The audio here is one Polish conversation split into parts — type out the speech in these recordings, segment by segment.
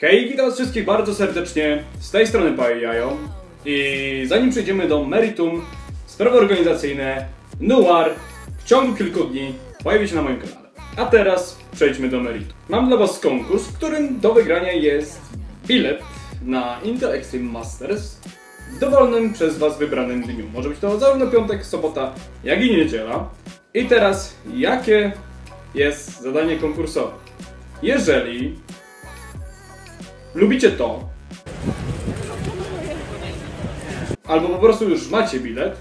Hej, witam was wszystkich bardzo serdecznie. Z tej strony Paja Jajo. I zanim przejdziemy do meritum, sprawy organizacyjne, Noir w ciągu kilku dni pojawi się na moim kanale. A teraz przejdźmy do meritum. Mam dla was konkurs, w którym do wygrania jest bilet na Intel Extreme Masters w dowolnym przez was wybranym dniu. Może być to zarówno piątek, sobota, jak i niedziela. I teraz, jakie jest zadanie konkursowe? Jeżeli lubicie to, albo po prostu już macie bilet,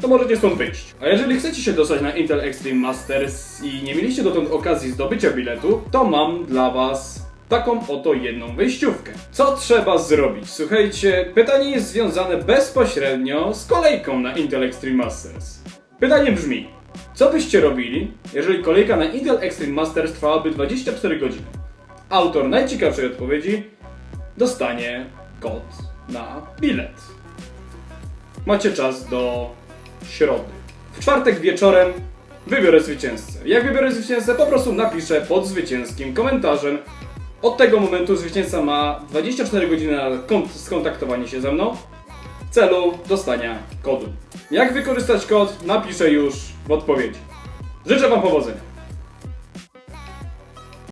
to możecie stąd wyjść. A jeżeli chcecie się dostać na Intel Extreme Masters i nie mieliście dotąd okazji zdobycia biletu, to mam dla Was taką oto jedną wejściówkę. Co trzeba zrobić? Słuchajcie, pytanie jest związane bezpośrednio z kolejką na Intel Extreme Masters. Pytanie brzmi, co byście robili, jeżeli kolejka na Intel Extreme Masters trwałaby 24 godziny? Autor najciekawszej odpowiedzi dostanie kod na bilet. Macie czas do środy. W czwartek wieczorem wybiorę zwycięzcę. Jak wybiorę zwycięzcę, po prostu napiszę pod zwycięskim komentarzem. Od tego momentu zwycięzca ma 24 godziny na kont- skontaktowanie się ze mną w celu dostania kodu. Jak wykorzystać kod, napiszę już w odpowiedzi. Życzę Wam powodzenia.